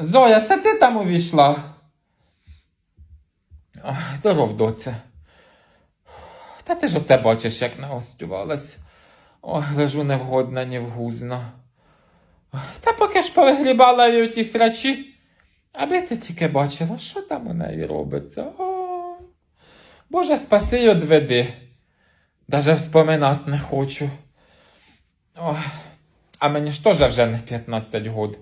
Зоя, це ти там увійшла? Здоров, доце. Та ти ж оце бачиш, як нагостювалась. Ой, лежу невгодна, невгузно. Ой, Та поки ж повигрібала її ті срачі, аби ти тільки бачила, що там у неї робиться. О, Боже, спаси й одведи. Даже вспоминати не хочу. Ой, а мені ж теж вже не 15 год.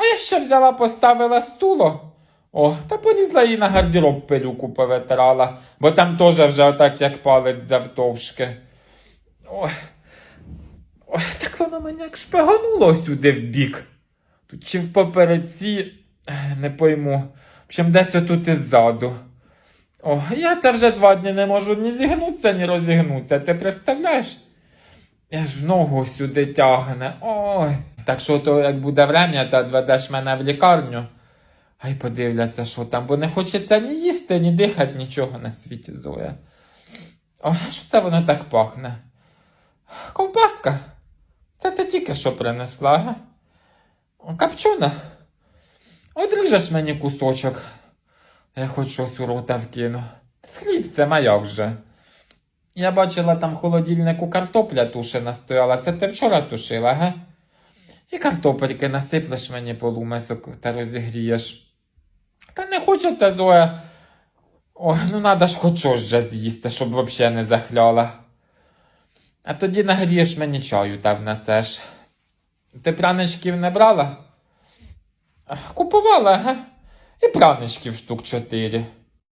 А я ще взяла, поставила стуло. О, та полізла їй на гардероб пилюку повитирала, бо там теж вже отак, як палець завтовшки. Ой. Ой, так воно мене як шпигануло сюди в бік. Тут чи в попереці, не пойму. Общем, десь отут і ззаду. О, я це вже два дні не можу ні зігнутися, ні розігнутися. Ти представляєш? Я ж ногу сюди тягне. Ой. Так що то як буде врем'я, то відведеш мене в лікарню. Хай подивляться, що там, бо не хочеться ні їсти, ні дихати, нічого на світі, Зоя. Ой, що це воно так пахне? Ковбаска? Це ти тільки що принесла, га? О, Капчуна? Одріжеш мені кусочок. Я хоч щось у рота вкину. З хлібцем, а же? Я бачила там в холодильнику картопля тушена стояла. Це ти вчора тушила, га? І картопельки насиплеш мені полумесок та розігрієш. Та не хочеться, Зоя. Ой, ну надо ж хоч щось же з'їсти, щоб взагалі не захляла. А тоді нагрієш мені чаю та внесеш. Ти пряничків не брала? Купувала, га? І пряничків штук чотири.